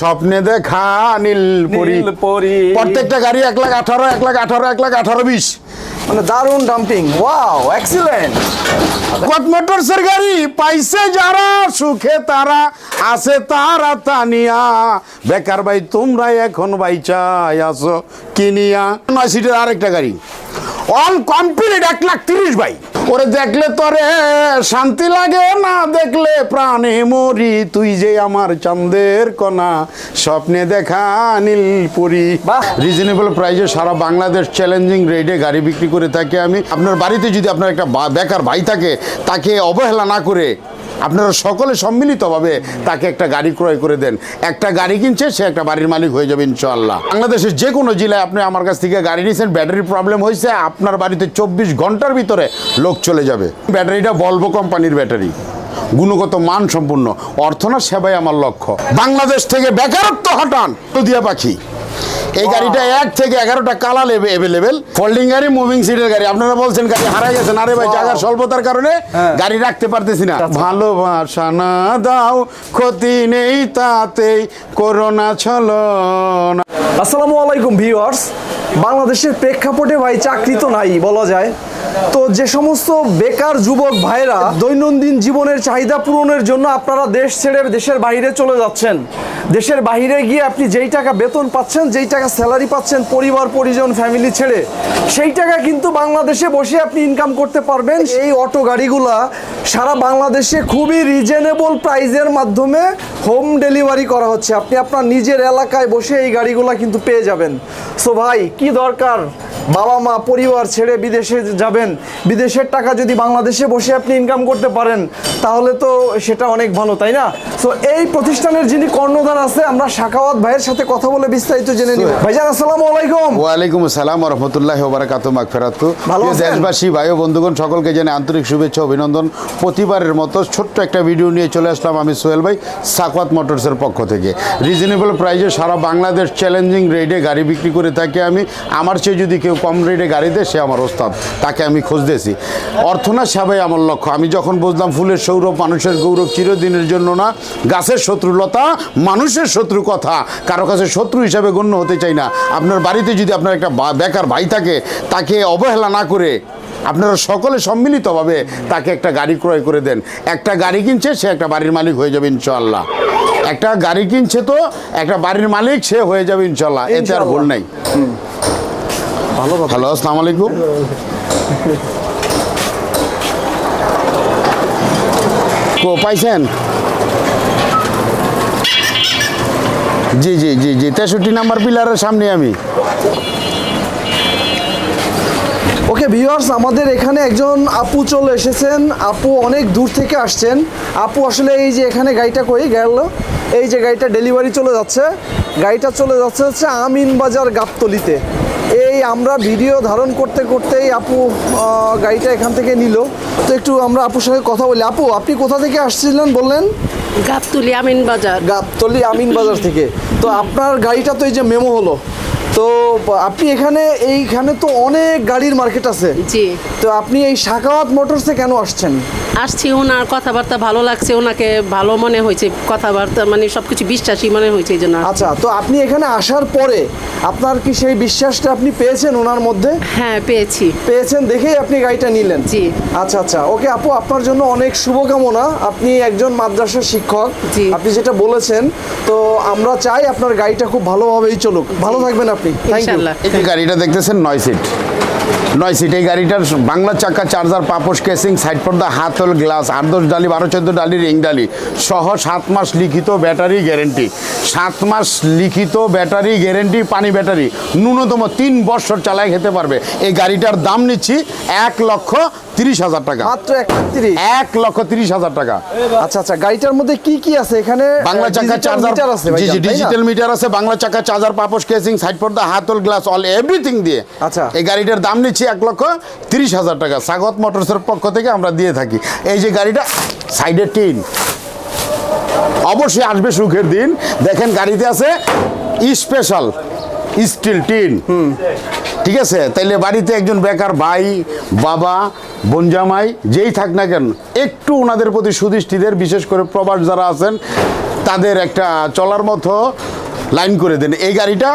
স্বপ্নে দেখা নীলপুরি নীলপরি। প্রত্যেকটা গাড়ি এক লাখ আঠারো এক লাখ আঠারো এক লাখ আঠারো বিশ। মানে দারুণ ডাম্পিং ওয়াও এক্সিলেন্ট কত মোটরসের গাড়ি পাইছে যারা সুখে তারা আছে তারা তানিয়া। বেকার ভাই তোমরা এখন ভাই চাই আসো কিনিয়া। নয় সিটের আরেকটা গাড়ি। অল কমপ্লিট এক লাখ তিরিশ ভাই। ওরে দেখলে তোরে শান্তি লাগে না দেখলে প্রাণে মরি। তুই যে আমার চাঁদের কণা স্বপ্নে দেখা নীলপুরি। বাহ। রিজনেবল প্রাইসে সারা বাংলাদেশ চ্যালেঞ্জিং রেটে গাড়ি বিক্রি করে থাকি আমি। আপনার বাড়িতে যদি আপনার একটা বেকার ভাই থাকে তাকে অবহেলা না করে আপনারা সকলে সম্মিলিতভাবে তাকে একটা গাড়ি ক্রয় করে দেন। একটা গাড়ি কিনছে, সে একটা বাড়ির মালিক হয়ে যাবে ইনশাআল্লাহ। বাংলাদেশের যে কোনো জেলায় আপনি আমার কাছ থেকে গাড়ি নিয়েছেন ব্যাটারি প্রবলেম হয়েছে, আপনার বাড়িতে চব্বিশ ঘণ্টার ভিতরে লোক চলে যাবে। ব্যাটারিটা বলব কোম্পানির ব্যাটারি। গুণগত মান সম্পূর্ণ অর্থনা সেবাই আমার লক্ষ্য। বাংলাদেশ থেকে বেকারত্ব হটান। তো দিয়া পাখি। এই গাড়িটা এক থেকে এগারোটা কালা কালার এভেলেবেল ফোল্ডিং গাড়ি মুভিং সিটের গাড়ি। আপনারা বলছেন গাড়ি হারাই গেছেন আরে ভাই জায়গার স্বল্পতার কারণে হ্যাঁ। গাড়ি রাখতে পারতেছি না। ভালোবাসা না দাও ক্ষতি নেই তাতে করোনা চলো না আসসালামু আলাইকুম ভিউয়ার্স। বাংলাদেশের প্রেক্ষাপটে ভাই চাকরি তো নাই বলা যায়। তো যে সমস্ত বেকার যুবক ভাইরা দৈনন্দিন জীবনের চাহিদা পূরণের জন্য আপনারা দেশ ছেড়ে দেশের বাইরে চলে যাচ্ছেন। দেশের বাইরে গিয়ে আপনি যেই টাকা বেতন পাচ্ছেন, যেই টাকা স্যালারি পাচ্ছেন, পরিবার, পরিজন, ফ্যামিলি ছেড়ে, সেই টাকা কিন্তু বাংলাদেশে বসে আপনি ইনকাম করতে পারবেন। এই অটো গাড়িগুলা সারা বাংলাদেশে খুবই রিজনেবল প্রাইজের মাধ্যমে হোম ডেলিভারি করা হচ্ছে। আপনি আপনার নিজের এলাকায় বসে এই গাড়িগুলা কিন্তু পেয়ে যাবেন। সো ভাই, কি দরকার? বাবা মা, পরিবার ছেড়ে বিদেশে যাবেন। বিদেশের টাকা যদি বাংলাদেশে বসে আপনি ইনকাম করতে পারেন, তাহলে তো সেটা অনেক ভালো, তাই না? সো এই প্রতিষ্ঠানের যিনি কর্ণধার আছে আমরা শাখাওয়াত ভাইয়ের সাথে কথা বলে বিস্তারিত জেনে নিব। ভাইজান আসসালামু আলাইকুম। ওয়ালাইকুম আসসালাম রহমতুল্লাহ ওবরাকাত মাগফেরাত ভালো প্রিয় দেশবাসী ভাই ও বন্ধুগণ সকলকে জেনে আন্তরিক শুভেচ্ছা অভিনন্দন। প্রতিবারের মতো ছোট্ট একটা ভিডিও নিয়ে চলে আসলাম আমি সোহেল ভাই সাকওয়াত মোটরসের পক্ষ থেকে। রিজনেবল প্রাইসে সারা বাংলাদেশ চ্যালেঞ্জিং রেটে গাড়ি বিক্রি করে থাকি আমি। আমার চেয়ে যদি কেউ কম রেটে গাড়ি দেয় সে আমার ওস্তাদ। তাকে আমি খোঁজ খুঁজতেছি অর্থনা সেবাই আমার লক্ষ্য। আমি যখন বুঝলাম ফুলের সৌরভ মানুষের গৌরব চিরদিনের জন্য না গাছের শত্রুলতা মানুষের শত্রু কথা। কারও কাছে শত্রু হিসাবে গণ্য হতে চাই না। আপনার বাড়িতে যদি আপনার একটা বেকার ভাই থাকে তাকে অবহেলা না করে আপনারা সকলে সম্মিলিতভাবে তাকে একটা গাড়ি ক্রয় করে দেন। একটা গাড়ি কিনছে সে একটা বাড়ির মালিক হয়ে যাবে ইনশাল্লাহ একটা গাড়ি কিনছে তো একটা বাড়ির মালিক সে হয়ে যাবে ইনশাল্লাহ এতে আর ভুল নাই। ভালো হ্যালো আসসালামু আলাইকুম। পাইছেন? জি জি জি জি, তেষট্টি নাম্বার পিলারের সামনে আমি। ওকে ভিউয়ার্স আমাদের এখানে একজন আপু চলে এসেছেন। আপু অনেক দূর থেকে আসছেন। আপু, আসলে এই যে এখানে গাড়িটা কই গেল? এই যে গাড়িটা ডেলিভারি চলে যাচ্ছে। গাড়িটা চলে যাচ্ছে হচ্ছে আমিন বাজার গাবতলিতে। এই আমরা ভিডিও ধারণ করতে করতেই আপু গাড়িটা এখান থেকে নিল। তো একটু আমরা আপুর সঙ্গে কথা বলি। আপু আপনি কোথা থেকে আসছিলেন বললেন? গাবতলি আমিন বাজার গাবতলি আমিন বাজার থেকে। তো আপনার গাড়িটা তো এই যে মেমো হলো। তো আপনি এখানে এইখানে তো অনেক গাড়ির মার্কেট আছে। জি। তো আপনি এই শাকাওয়াত মোটরসে কেন আসছেন? আসছি ওনার কথাবার্তা ভালো লাগছে ওনাকে ভালো মনে হয়েছে কথাবার্তা মানে সবকিছু বিশ্বাসী মনে হয়েছে এই জন্য আচ্ছা তো আপনি এখানে আসার পরে আপনার কি সেই বিশ্বাসটা আপনি পেয়েছেন ওনার মধ্যে? হ্যাঁ পেয়েছি। পেয়েছেন দেখেই আপনি গাড়িটা নিলেন। জি। আচ্ছা আচ্ছা ওকে আপু আপনার জন্য অনেক শুভকামনা। আপনি একজন মাদ্রাসার শিক্ষক। জি। আপনি যেটা বলেছেন তো আমরা চাই আপনার গাড়িটা খুব ভালোভাবেই চলুক। ভালো থাকবেন আপনি। এই যে গাড়িটা দেখতেছেন নয় সিট। নয় সিট এই গাড়িটার বাংলা চাকা চার্জার পাপোশ কেসিং সাইড পর্দা হাতল গ্লাস আট দশ ডালি বারো চোদ্দ ডালি রিং ডালি সহ সাত মাস লিখিত ব্যাটারি গ্যারেন্টি। সাত মাস লিখিত ব্যাটারি গ্যারেন্টি পানি ব্যাটারি। ন্যূনতম তিন বছর চালায় খেতে পারবে। এই গাড়িটার দাম নিচ্ছি এক লক্ষ তিরিশ হাজার টাকা। মাত্র এক লক্ষ তিরিশ হাজার টাকা। আচ্ছা আচ্ছা গাড়িটার মধ্যে কি কি আছে? এখানে বাংলা চাকা চার্জার আছে জি জি ডিজিটাল মিটার আছে বাংলা চাকা চার্জার পাপোশ কেসিং সাইড পর্দা হাতল গ্লাস অল এভরিথিং দিয়ে। আচ্ছা। এই গাড়িটার দাম নিচ্ছি এক লক্ষ তিরিশ হাজার টাকা স্বাগত মোটরসের পক্ষ থেকে আমরা দিয়ে থাকি। এই যে গাড়িটা সাইডে টিন। অবশ্যই আসবে সুখের দিন। দেখেন গাড়িতে আছে স্পেশাল স্টিল টিন। ঠিক আছে? তাইলে বাড়িতে একজন বেকার ভাই বাবা বোনজামাই যেই থাক না কেন একটু ওনাদের প্রতি সুদৃষ্টিদের বিশেষ করে প্রবাস যারা আছেন তাদের একটা চলার মতো লাইন করে দেন। এই গাড়িটা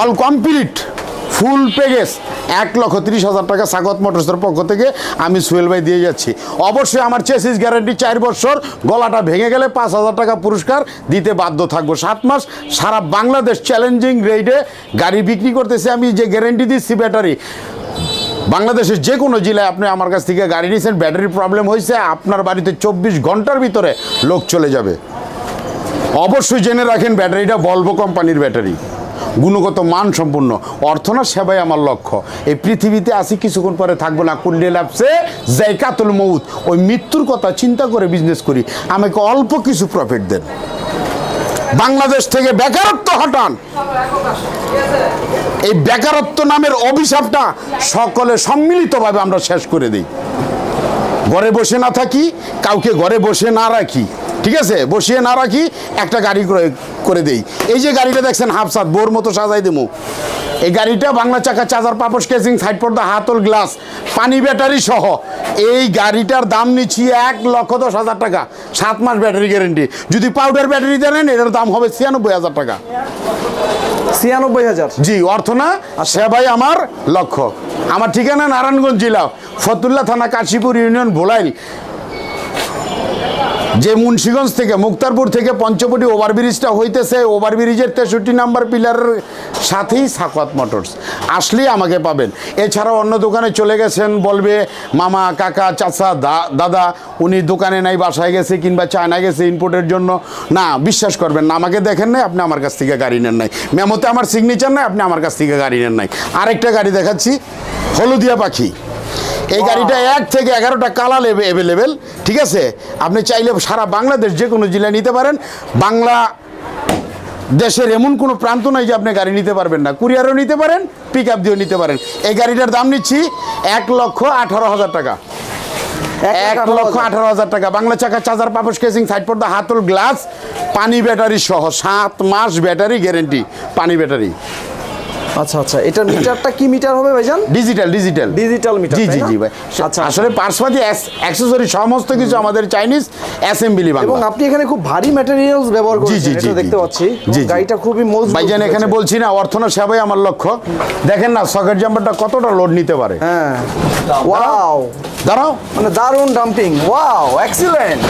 অল কমপ্লিট ফুল প্যাকেজ এক লক্ষ তিরিশ হাজার টাকা সাগত মোটরসের পক্ষ থেকে আমি সুহেল ভাই দিয়ে যাচ্ছি। অবশ্যই আমার চেসিস গ্যারান্টি চার বছর, গলাটা ভেঙে গেলে পাঁচ হাজার টাকা পুরস্কার দিতে বাধ্য থাকব। সাত মাস সারা বাংলাদেশ চ্যালেঞ্জিং রেটে গাড়ি বিক্রি করতেছি আমি, যে গ্যারেন্টি দিচ্ছি ব্যাটারি বাংলাদেশের যে কোনো জেলায় আপনি আমার কাছ থেকে গাড়ি নিয়েছেন ব্যাটারি প্রবলেম হয়েছে আপনার বাড়িতে চব্বিশ ঘণ্টার ভিতরে লোক চলে যাবে। অবশ্যই জেনে রাখেন ব্যাটারিটা বলব কোম্পানির ব্যাটারি গুণগত মান সম্পূর্ণ অর্থনা সেবাই আমার লক্ষ্য। এই পৃথিবীতে আসি কিছুক্ষণ পরে থাকব না কুন্ডে ল্যাপসে জাইকাতুল মৌত ওই মৃত্যুর কথা চিন্তা করে বিজনেস করি। আমাকে অল্প কিছু প্রফিট দেন। বাংলাদেশ থেকে বেকারত্ব হটান। এই বেকারত্ব নামের অভিশাপটা সকলে সম্মিলিতভাবে আমরা শেষ করে দিই। ঘরে বসে না থাকি, কাউকে ঘরে বসে না রাখি। ঠিক আছে? বসিয়ে না রাখি, একটা গাড়ি করে দেই। এই যে গাড়িটা দেখছেন হাফসাত বোর মতো সাজাই দেবো। এই গাড়িটা বাংলা চাকা চার্জার পাপস কেসিং সাইড পর্দা হাতল গ্লাস পানি ব্যাটারি সহ। এই গাড়িটার দাম নিচ্ছি এক লক্ষ দশ হাজার টাকা। সাত মাস ব্যাটারি গ্যারেন্টি। যদি পাউডার ব্যাটারি দেন এটার দাম হবে ছিয়ানব্বই হাজার টাকা। ছিয়ানব্বই হাজার? জি অর্থ না? সেবাই আমার লক্ষ্য। আমার ঠিকানা নারায়ণগঞ্জ জেলা ফতুল্লা থানা কাশীপুর ইউনিয়ন ভোলাইল। যে মুন্সিগঞ্জ থেকে, মুক্তারপুর থেকে পঞ্চবটি ওভারব্রিজটা হইতেছে ওভারব্রিজের তেষট্টি নাম্বার পিলারের সাথেই সাকওয়াত মোটরস। আসলেই আমাকে পাবেন। এছাড়াও অন্য দোকানে চলে গেছেন, বলবে, মামা, কাকা, চাচা দাদা, উনি দোকানে নাই, বাসায় গেছে কিংবা চায়না গেছে ইনপুটের জন্য। না, বিশ্বাস করবেন না, আমাকে দেখেন নাই, আপনি আমার কাছ থেকে গাড়ি নেন নাই। মেমোতে আমার সিগনেচার নাই, আপনি আমার কাছ থেকে গাড়ি নেন নাই। আরেকটা গাড়ি দেখাচ্ছি, হলুদিয়া পাখি। এই গাড়িটা এক থেকে এগারোটা কালার অ্যাভেলেবেল ঠিক আছে? আপনি চাইলে সারা বাংলাদেশ যে কোনো জেলায় নিতে পারেন। বাংলা দেশের এমন কোনো প্রান্ত নাই যে আপনি গাড়ি নিতে পারবেন না। কুরিয়ারও নিতে পারেন পিক আপ দিয়েও নিতে পারেন। এই গাড়িটার দাম নিচ্ছি এক লক্ষ আঠারো হাজার টাকা। এক লক্ষ আঠারো হাজার। টাকা। বাংলা চাকা চার্জার পাপস কেসিং সাইড পর্দা হাতল গ্লাস পানি ব্যাটারি সহ সাত মাস ব্যাটারি গ্যারেন্টি পানি ব্যাটারি আচ্ছা আচ্ছা এটার মিটারটা কি মিটার হবে ভাইজান? ডিজিটাল ডিজিটাল Digital meter, জি জি জি ভাই। আচ্ছা। আসলে পার্সপাতি অ্যাক্সেসরি সমস্ত কিছু আমাদের চাইনিজ অ্যাসেম্বলি এবং আপনি এখানে খুব ভারী ম্যাটেরিয়ালস ব্যবহার করেছেন এটা দেখতে পাচ্ছি। গাড়িটা খুবই মজবুত ভাইজান এখানে বলছি না অর্থনা সেবাই আমার লক্ষ্য। দেখেন না সকেট জাম্পারটা কতটা লোড নিতে পারে। হ্যাঁ। ওয়াও দাঁড়াও। মানে দারুণ ডাম্পিং ওয়াও এক্সিলেন্ট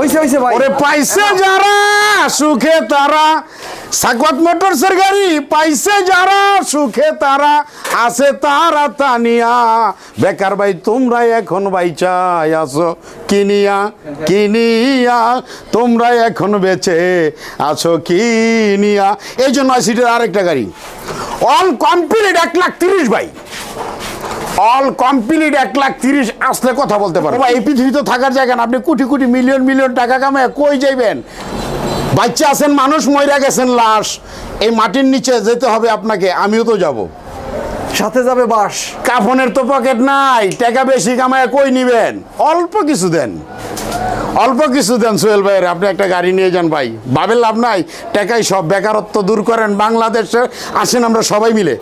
হইছে হইছে ভাই। ওরে পাইছে যারা সুখে তারা। সাকওয়াত মোটরসের গাড়ি পাইছে যারা। সুখে তারা আছে তারা তানিয়া। বেকার ভাই, তোমরা এখন ভাই চাই আসো কিনিয়া কিনিয়া, তোমরা এখন বেঁচে আছো, কিনিয়া। এই জন্য নয় সিটের আরেকটা গাড়ি। অল কমপ্লিট এক লাখ তিরিশ ভাই। অল কমপ্লিট এক লাখ তিরিশ আসলে কথা বলতে পারব। এই পৃথিবীতে থাকার জায়গা না। আপনি কোটি কোটি, মিলিয়ন মিলিয়ন টাকা কামায় কই যাইবেন? বাচ্চা আছেন মানুষ, মইরা গেছেন লাশ। এই মাটির নিচে যেতে হবে আপনাকে আমিও তো যাব। সাথে যাবে বাস কাফনের তো পকেট নাই টাকা বেশি কামায় কই নিবেন? অল্প কিছু দেন। অল্প কিছু দেন সোহেল ভাইয়ের, আপনি একটা গাড়ি নিয়ে যান ভাই। ভাবের লাভ নাই, টাকাই সব, বেকারত্ব দূর করেন, বাংলাদেশে আসেন আমরা সবাই মিলে।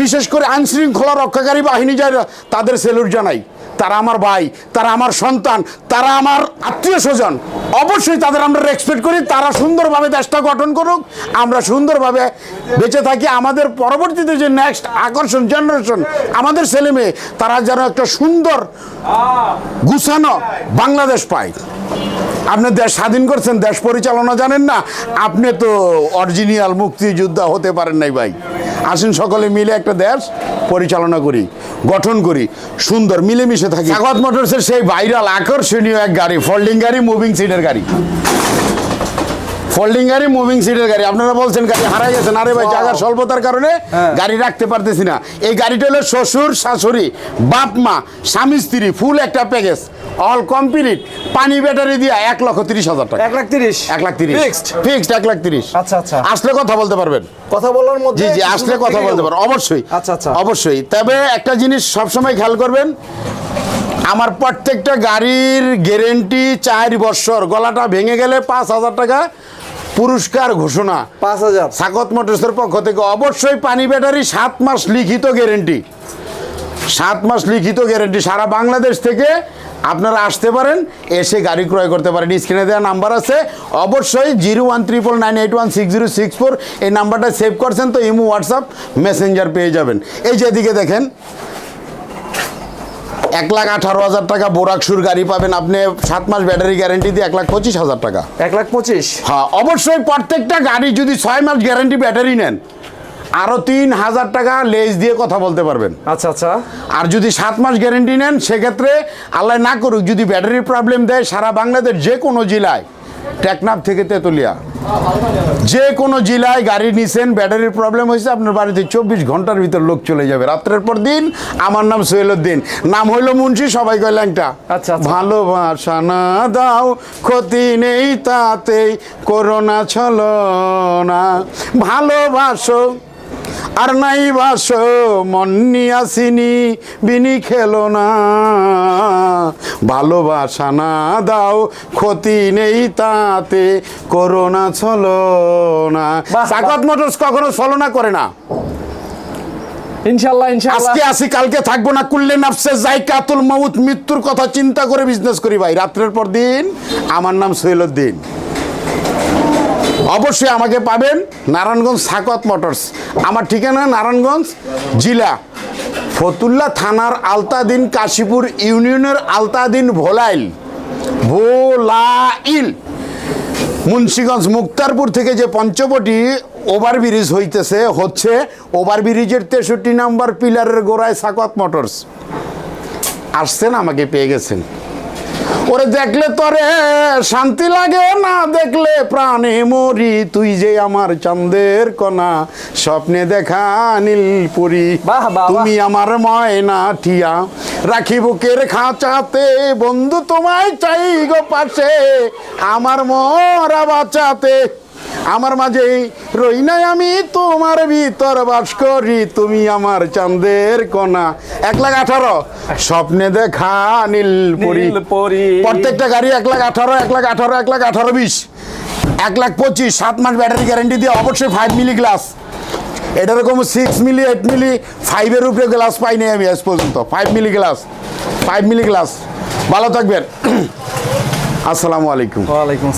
বিশেষ করে আইন শৃঙ্খলা রক্ষাকারী বাহিনী যারা, তাদের সেলুট জানাই। তারা আমার ভাই, তারা আমার সন্তান, তারা আমার আত্মীয় স্বজন। অবশ্যই তাদের আমরা রেসপেক্ট করি, তারা সুন্দরভাবে দেশটা গঠন করুক, আমরা সুন্দরভাবে বেঁচে থাকি। আমাদের পরবর্তীতে যে নেক্সট আকর্ষণ জেনারেশন আমাদের ছেলে মেয়ে, তারা যেন একটা সুন্দর, গুছানো বাংলাদেশ পায়। আপনি দেশ স্বাধীন করছেন দেশ পরিচালনা জানেন না? আপনি তো অরিজিনাল মুক্তিযোদ্ধা হতে পারেন নাই ভাই। আসেন সকলে মিলে একটা দেশ পরিচালনা করি গঠন করি সুন্দর মিলেমিশে থাকি। স্বাগত মোটরসের সেই ভাইরাল আকর্ষণীয় এক গাড়ি ফোল্ডিং গাড়ি মুভিং সিটের গাড়ি। ফোল্ডিং গাড়ি মুভিং সিটের গাড়ি। আপনারা বলছেন গাড়ি হারাই গেছেন আরে ভাই জায়গার স্বল্পতার কারণে গাড়ি রাখতে পারতেছি না। এই গাড়িটা হলো শ্বশুর শাশুড়ি বাপ মা স্বামী স্ত্রী ফুল একটা প্যাকেজ অল কমপ্লিট পানি ব্যাটারি দিয়ে এক লক্ষ তিরিশ হাজার টাকা। এক লাখ তিরিশ? এক লাখ তিরিশ। ফিক্সড ফিক্সড এক লাখ তিরিশ। আচ্ছা, আচ্ছা। আসলে কথা বলতে পারবেন? কথা বলার মধ্যে জি জি আসলে কথা বলতে পারবেন। অবশ্যই। আচ্ছা, আচ্ছা। অবশ্যই। তবে একটা জিনিস সবসময় খেয়াল করবেন আমার প্রত্যেকটা গাড়ির গ্যারেন্টি চার বছর। গলাটা ভেঙে গেলে পাঁচ হাজার টাকা পুরস্কার ঘোষণা। পাঁচ হাজার। সাকত মোটরসের পক্ষ থেকে অবশ্যই পানি ব্যাটারি সাত মাস লিখিত গ্যারেন্টি সাত মাস লিখিত গ্যারেন্টি সারা বাংলাদেশ থেকে আপনারা আসতে পারেন এসে গাড়ি ক্রয় করতে পারেন। স্ক্রিনে দেওয়া নাম্বার আছে। অবশ্যই zero one triple nine eight one six zero six four এই নাম্বারটা সেভ করছেন তো ইমো হোয়াটসঅ্যাপ মেসেঞ্জার পেয়ে যাবেন। এই যে এদিকে দেখেন এক লাখ আঠারো হাজার টাকা বোরাকসুর গাড়ি পাবেন আপনি। সাত মাস ব্যাটারি গ্যারেন্টি দিয়ে এক লাখ পঁচিশ হাজার টাকা। এক লাখ পঁচিশ? হ্যাঁ অবশ্যই প্রত্যেকটা গাড়ি যদি ছয় মাস গ্যারেন্টি ব্যাটারি নেন আরও তিন হাজার টাকা লেজ দিয়ে কথা বলতে পারবেন। আচ্ছা আচ্ছা। আর যদি সাত মাস গ্যারেন্টি নেন সেক্ষেত্রে আল্লাহ না করুক যদি ব্যাটারির প্রবলেম দেয় সারা বাংলাদেশ যে কোনো জেলায় টেকনাফ থেকে তেতুলিয়া যে কোনো জেলায় গাড়ি নিছেন ব্যাটারির প্রবলেম হয়েছে আপনার বাড়িতে চব্বিশ ঘণ্টার ভিতর লোক চলে যাবে। রাত্রের পর দিন আমার নাম সোহেলুদ্দিন নাম হইল মুন্সি সবাই কয় ল্যাংটা। আচ্ছা, আচ্ছা। ভালোবাসা না দাও ক্ষতি নেই তাতেই করোনা ছলো না ভালোবাসো আর নাই বাসো মন্নি আসিনি বিনি খেলো না। ভালোবাসা না দাও ক্ষতি নেই তাতে করোনা ছলো না। সাকাত মোটরস কখনো ছলনা করে না। ইনশাল্লাহ ইনশাল্লাহ। আজকে আসি কালকে থাকব না কুল্লে নাফসে যাই কাতুল মাউত মৃত্যুর কথা চিন্তা করে বিজনেস করি ভাই। রাত্রের পর দিন আমার নাম সোহেলুদ্দিন অবশ্যই আমাকে পাবেন নারায়ণগঞ্জ সাকত মোটরস। আমার ঠিকানা নারায়ণগঞ্জ জেলা। ফতুল্লা থানার আলতাদিন কাশীপুর ইউনিয়নের আলতাদিন ভোলাইল। ভোলাইল। মুন্সীগঞ্জ মুক্তারপুর থেকে যে পঞ্চবটি ওভারব্রিজ হইতেছে, হচ্ছে ওভারব্রিজের তেষট্টি নাম্বার পিলারের গোড়ায় সাকত মোটরস। আসছেন, আমাকে পেয়ে গেছেন। ওরে দেখলে তরে শান্তি লাগে না দেখলে প্রাণে মরি। তুই যে আমার চন্দের কণা স্বপ্নে দেখা নীল পুরি। তুমি আমার ময়না ঠিয়া। রাখি বুকের খাঁচাতে বন্ধু তোমায় চাই গো পাশে। আমার মরা বাঁচাতে আমার মাঝে রই নাই আমি তোমার ভিতর বাস করি তুমি আমার চাঁদের কণা। এক লাখ আঠারো স্বপ্নে দেখা নীলপুরি নীলপরি। প্রত্যেকটা গাড়ি এক লাখ আঠারো এক লাখ আঠারো এক লাখ আঠারো বিশ। এক লাখ পঁচিশ সাত মাস ব্যাটারি গ্যারেন্টি দিয়ে অবশ্যই ফাইভ মিলি গ্লাস এটা এরকম সিক্স মিলি এইট মিলি ফাইভের উপরে গ্লাস পাইনি আমি আজ পর্যন্ত। Five milli glass five milli glass ভালো থাকবেন। আসসালামু আলাইকুম। ওয়ালাইকুম